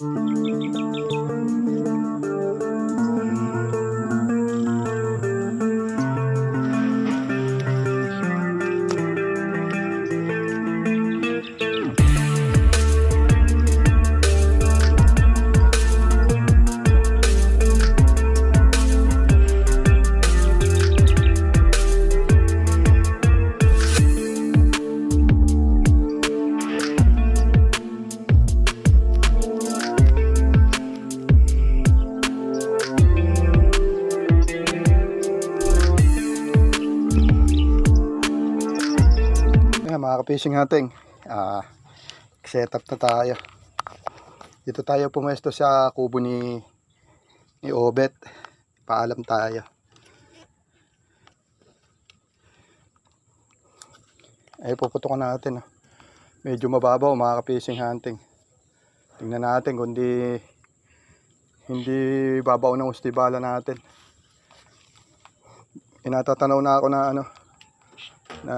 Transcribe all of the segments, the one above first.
Ayan, mga ka-fishing hunting. Ah, set up na tayo. Dito tayo pumesto sa kubo ni ni Obet. Paalam tayo. Ay, puputokan natin. ah. Medyo mababaw mga hunting. Tingnan natin kung di hindi babaw ng ustibala natin. Inatatanaw na ako na ano na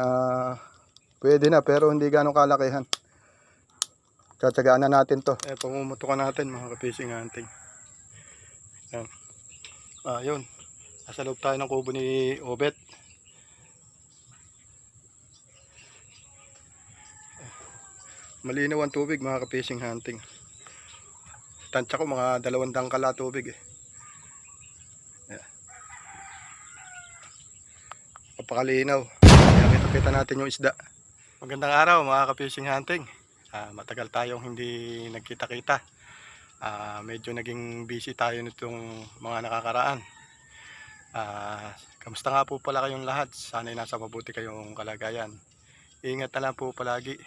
Pwede na pero hindi ganong kalakihan. Tsatsagaan na natin to. Eh, pamumutukan natin mga ka-fishing hunting. Yan. Ah, yun. Nasa loob tayo ng kubo ni Obet. Malinaw ang tubig mga ka-fishing hunting. Tansya ko mga dalawang dangkala tubig eh. Yan. Papakalinaw. Kaya kita-kita natin yung isda. Magandang araw mga ka-fishing hunting. Ah, matagal tayong hindi nagkita-kita. Ah, medyo naging busy tayo nitong mga nakakaraan. Ah, kamusta nga po pala kayong lahat? Sana'y nasa mabuti kayong kalagayan. Ingat na lang po palagi.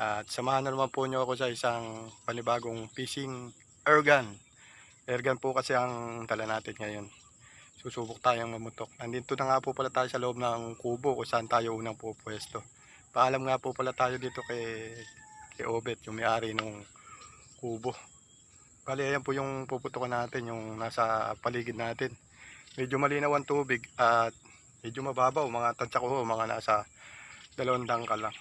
At samahan na naman po nyo ako sa isang panibagong fishing airgun. Airgun po kasi ang tala natin ngayon. Susubok tayong mamutok. Nandito na nga po pala tayo sa loob ng kubo kung saan tayo unang pupwesto. Paalam nga po pala tayo dito kay, kay Obet, yung may-ari ng kubo. Bali, ayan po yung puputukan natin, yung nasa paligid natin. Medyo malinaw ang tubig at medyo mababaw, mga tansya ko, mga nasa dalawang dangkal lang.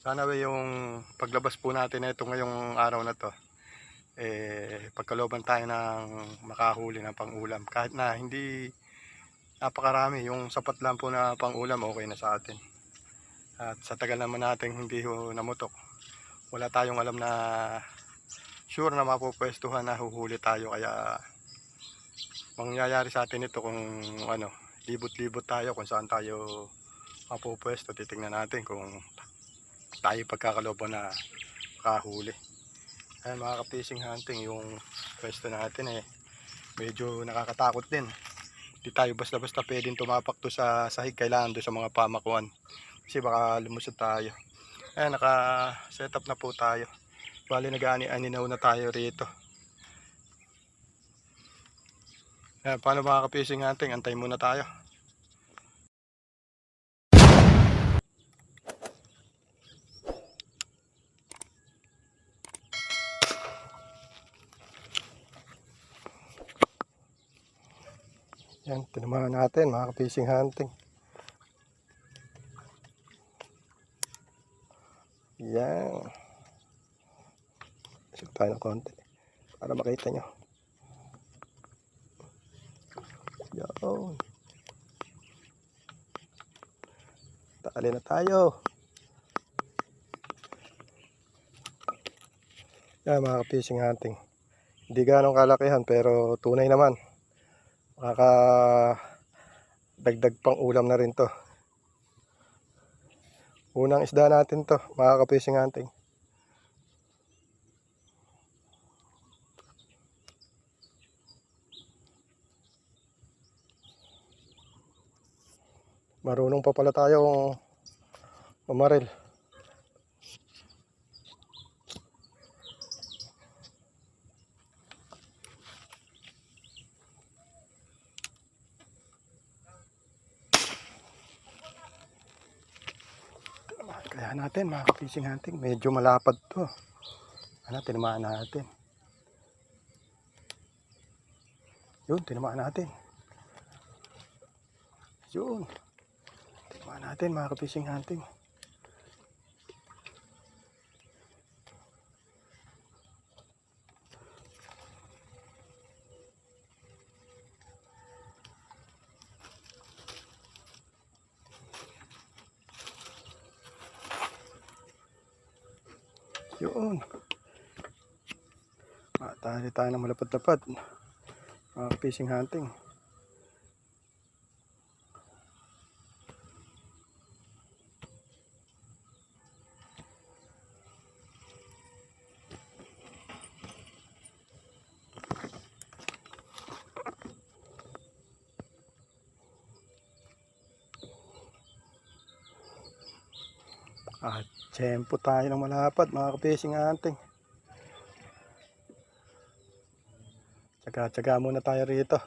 Sana ba yung paglabas po natin na ito ngayong araw na to, eh, pagkaloban tayo ng makahuli ng pangulam. Kahit na hindi napakarami, yung sapat lang po na pangulam, okay na sa atin. At sa tagal naman natin hindi ho namutok. Wala tayong alam na sure na mapupwestuhan na huhuli tayo kaya mangyayari sa atin ito kung ano, libot-libot tayo kung saan tayo mapupwesto. Titingnan natin kung tayo pagkakaloban na kahuli. Ayan mga ka-fishing hunting yung pwesto natin eh medyo nakakatakot din. Hindi tayo basta-basta pwedeng tumapak to sa sahig kailangan do sa mga pamakuan kasi baka lumusot tayo. Ayan naka set up na po tayo. Bali nag-ani-aninaw na tayo rito. Ayan paano mga ka-fishing hunting? Antay muna tayo. Yan tinamahan natin mga ka-fishing hunting Yan. Isip tayo ng konti. Para makita nyo. Yan. Tali na tayo. Yan mga fishing hunting. Hindi ganong kalakihan pero tunay naman. Makaka dagdag pang ulam na rin to. Unang isda natin to, mga ka-fishing hunting. Marunong pa pala tayong mamaril. Kaya natin mga ka-fishing hunting, medyo malapad to. Ano, tinamaan natin. Yun, tinamaan natin. Yun natin mga ka-fishing hunting. Yun. Matahali tayo ng malapad-lapad mga fishing hunting. At tiyempo tayo ng malapad mga kapishing hunting. Tsaga-tsaga muna tayo rito.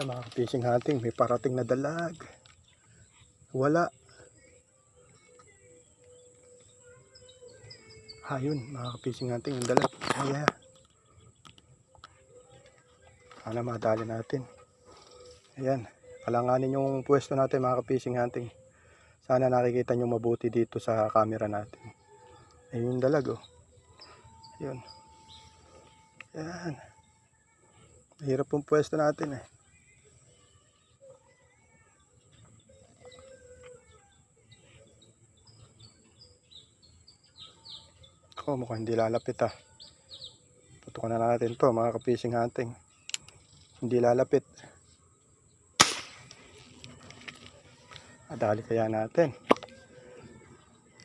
Yan mga fishing hunting, may parating na dalag. Wala. Ayun, mga fishing hunting, yung dalag. Ayan. Sana madali natin. Ayan. Alanganin yung pwesto natin mga fishing hunting. Sana nakikita nyo mabuti dito sa camera natin. Ayun yung dalag oh. Ayun. Ayan. Mahirap yung pwesto natin eh. Ako mukhang hindi lalapit ah. Putukan na natin to mga ka-fishing hunting. Hindi lalapit. Adali kaya natin.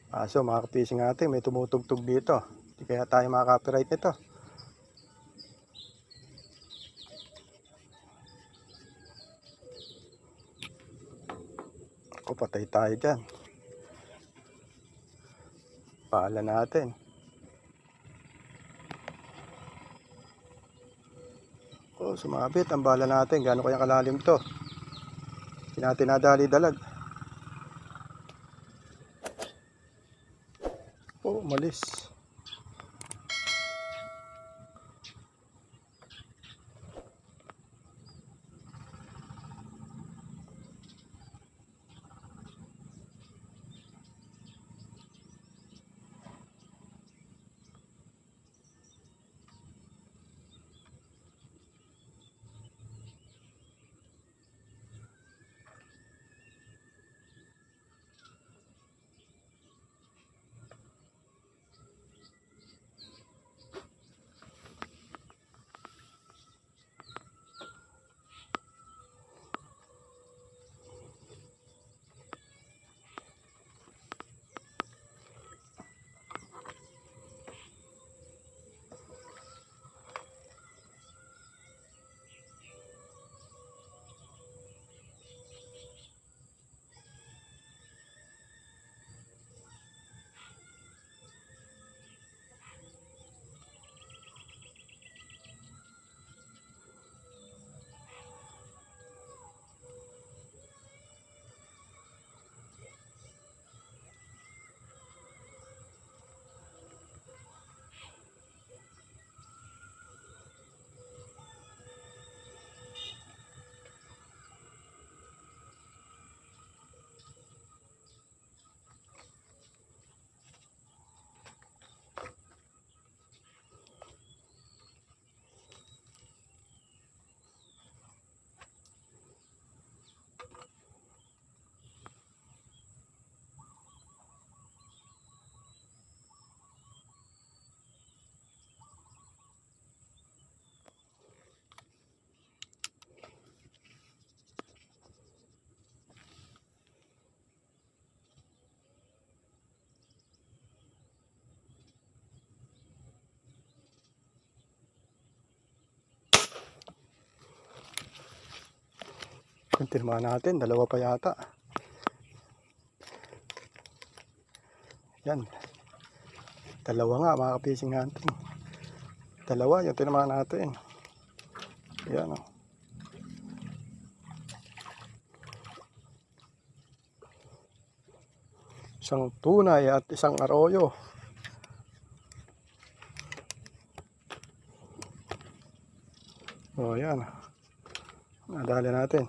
Kaso mga ka-fishing hunting may tumutugtog dito. Hindi kaya tayo makaka-copyright nito. Patay tayo dyan. Paala natin. Oh, sumabit ang bala natin. Gaano kaya kalalim to? Hindi natin nadali dalag. Oh, malis. Kontirma natin. Dalawa pa yata. Yan. Dalawa nga mga ka-fishing. Dalawa yung tinamaan natin. Yan oh. Isang tunay at isang arroyo. Oh, yan. Nadali natin.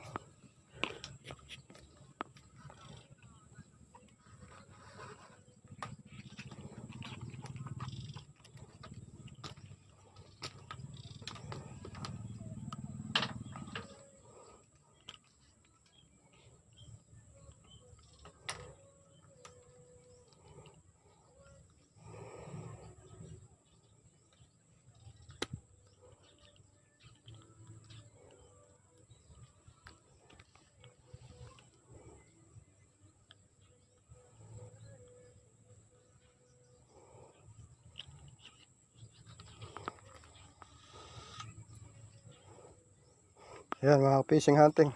Ayan mga fishing hunting.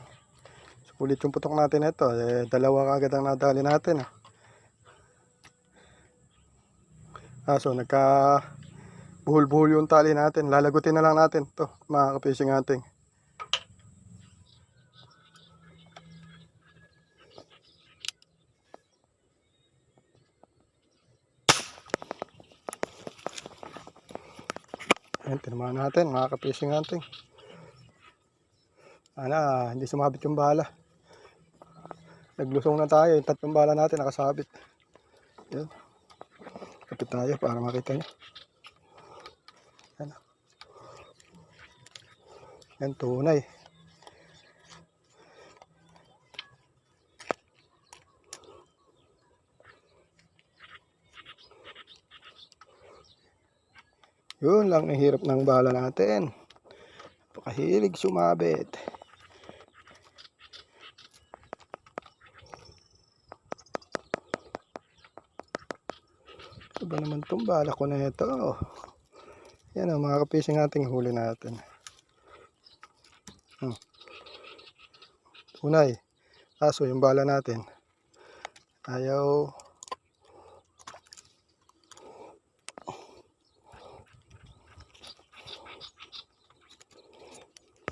Sulit yung putok natin ito. Eh, dalawa kagad ang nadali natin. ah. Ah, so nagka buhol-buhol yung tali natin. Lalagutin na lang natin to mga fishing hunting. Ayan, tinamaan natin mga ka-fishing hunting. Ana, hindi sumabit yung bala. Naglusong na tayo. Yung tatlong bala natin nakasabit. Yan. Kapit tayo para makita nyo. Yan. Yan, tunay. Yun lang ang hirap ng bala natin. Napakahilig sumabit. Ito ba naman itong bala ko na ito? Yan ang mga kapising ating huli natin. Hmm. Unay. Kaso yung bala natin. Ayaw.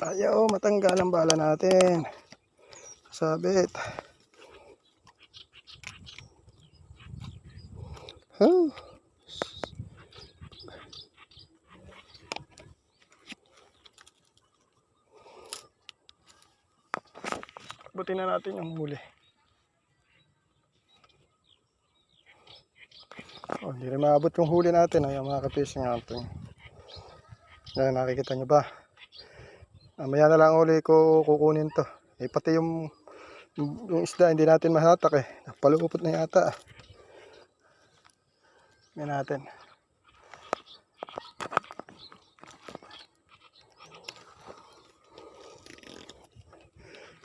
Ayaw matanggal ang bala natin. Sabit. Na natin yung huli. Oh, hindi rin maabot yung huli natin. Ayan mga kapising natin. Ayan, nakikita nyo ba? Mamaya na lang uli ko kukunin to. Eh, pati yung, yung isda hindi natin mahatak eh. Napalupot na yata. Yan natin.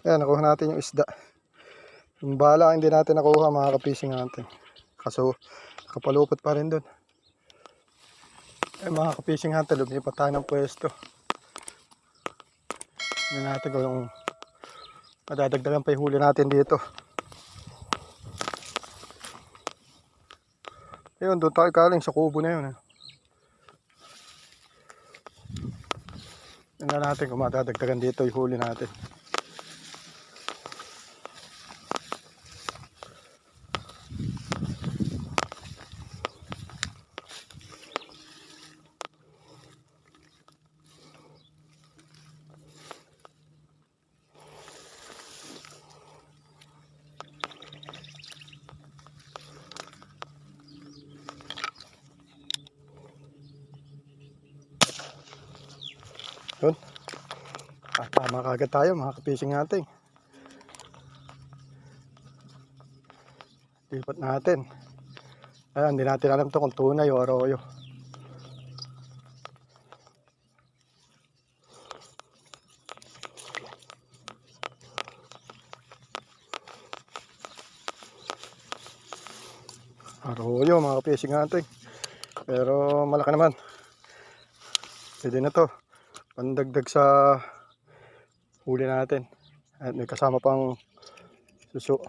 Ayan, nakuha natin yung isda. Yung bala hindi natin nakuha mga kapising natin. Kaso nakapalupot pa rin dun. Eh mga kapising natin, lumipat tayo ng pwesto. Hindi natin kung madadagdagan pa yung huli natin dito. Ayun, doon tayo kaling sa kubo na yun. Eh. Tingnan natin kung madadagdagan dito yung huli natin. Tama kagad tayo mga kapising natin. Lipat natin. Ayan, hindi natin alam to kung tunay o arroyo. Arroyo mga kapising natin. Pero malaki naman. Pwede na to pandagdag sa huli natin. At may kasama pang suso.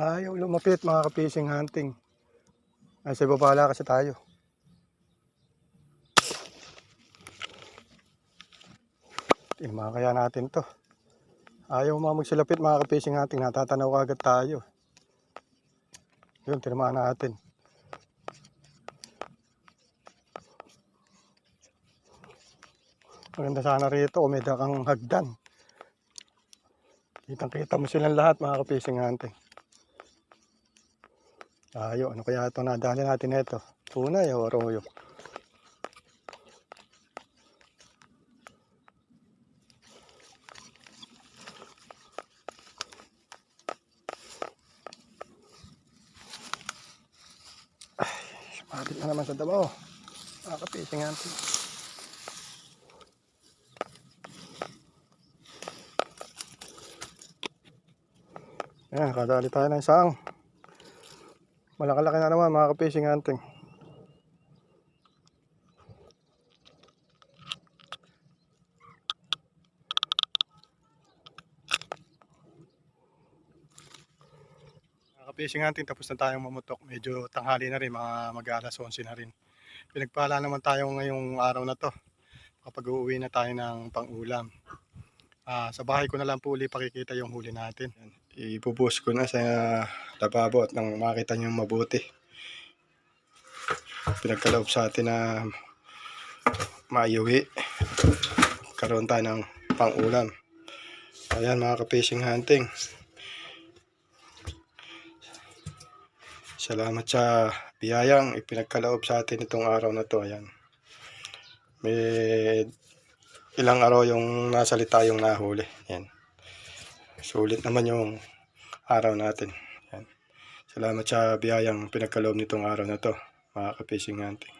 Ayaw lumapit mga ka-fishing hunting. Ay, sa babala kasi tayo. Tinamaan kaya natin to. Ayaw mga magsilapit mga ka-fishing hunting. Natatanaw agad tayo. Yun, tinamaan natin. Maganda sana rito, umeda kang hagdan. Kitang kita mo silang lahat mga ka-fishing hunting. Ayo, ano kaya ito nadali natin ito? Tunay o arroyo? Ay, sumabit na naman sa dabaw. Mga ka-fishing hunting. Ayan, kadali tayo ng isang. Malakalaki na naman mga ka-fishing hunting. Mga ka-fishing hunting, tapos na tayong mamutok. Medyo tanghali na rin, mga mag-alas 11 na rin. Pinagpala naman tayo ngayong araw na to. Kapag uuwi na tayo ng pang-ulam. Ah, sa bahay ko na lang po uli pakikita yung huli natin. Ipupost ko na sa lababo at nang makita niyo mabuti. Pinagkaloob sa atin na maiuwi. Karoon tayo ng pang-ulam. Ayan mga ka-fishing hunting. Salamat sa biyayang ipinagkaloob sa atin itong araw na to. Ayan. May ilang araw yung nasalita yung nahuli. Yan. Sulit naman yung araw natin. Yan. Salamat sa biyayang pinagkaloob nitong araw na to, mga ka-fishing hunting.